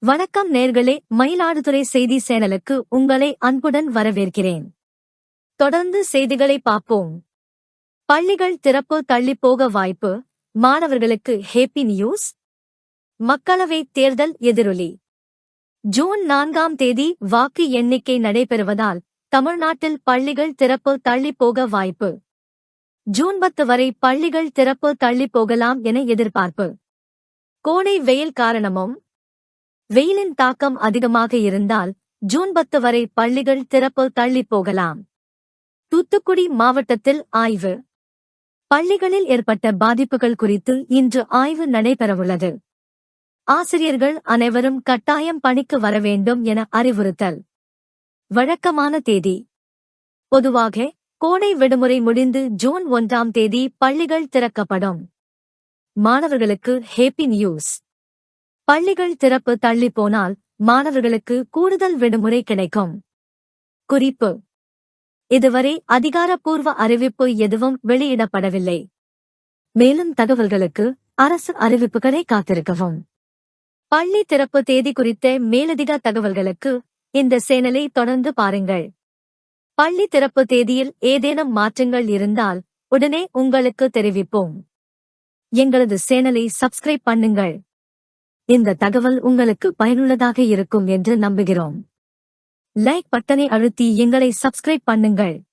வணக்கம் நேர்களே மயிலாடுதுறை செய்தி சேனலுக்கு உங்களை அன்புடன் வரவேற்கிறேன். தொடர்ந்து செய்திகளை பார்ப்போம். பள்ளிகள் திறப்பு தள்ளிப்போக வாய்ப்பு மாணவர்களுக்கு ஹேப்பி நியூஸ். மக்களவை தேர்தல் எதிரொலி. ஜூன் நான்காம் தேதி வாக்கு எண்ணிக்கை நடைபெறுவதால் தமிழ்நாட்டில் பள்ளிகள் திறப்பு தள்ளிப்போக வாய்ப்பு. ஜூன் பத்து வரை பள்ளிகள் திறப்பு தள்ளிப்போகலாம் என எதிர்பார்ப்பு. கோடை வெயில் காரணமும் வெயிலின் தாக்கம் அதிகமாக இருந்தால் ஜூன் பத்து வரை பள்ளிகள் திறப்பு தள்ளிப் போகலாம். தூத்துக்குடி மாவட்டத்தில் ஆய்வு. பள்ளிகளில் ஏற்பட்ட பாதிப்புகள் குறித்து இன்று ஆய்வு நடைபெறவுள்ளது. ஆசிரியர்கள் அனைவரும் கட்டாயம் பணிக்கு வர வேண்டும் என அறிவுறுத்தல். வழக்கமான தேதி. பொதுவாக கோடை விடுமுறை முடிந்து ஜூன் ஒன்றாம் தேதி பள்ளிகள் திறக்கப்படும். மாணவர்களுக்கு ஹேப்பி நியூஸ். பள்ளிகள் திறப்பு தள்ளி போனால் மாணவர்களுக்கு கூடுதல் விடுமுறை கிடைக்கும். குறிப்பு. இதுவரை அதிகாரப்பூர்வ அறிவிப்பு எதுவும் வெளியிடப்படவில்லை. மேலும் தகவல்களுக்கு அரசு அறிவிப்புகளை காத்திருக்கவும். பள்ளி திறப்பு தேதி குறித்த மேலதிக தகவல்களுக்கு இந்த சேனலை தொடர்ந்து பாருங்கள். பள்ளி திறப்பு தேதியில் ஏதேனும் மாற்றங்கள் இருந்தால் உடனே உங்களுக்கு தெரிவிப்போம். எங்களது சேனலை சப்ஸ்கிரைப் பண்ணுங்கள். இந்த தகவல் உங்களுக்கு பயனுள்ளதாக இருக்கும் என்று நம்புகிறோம். லைக் பட்டனை அழுத்தி எங்களை சப்ஸ்கிரைப் பண்ணுங்கள்.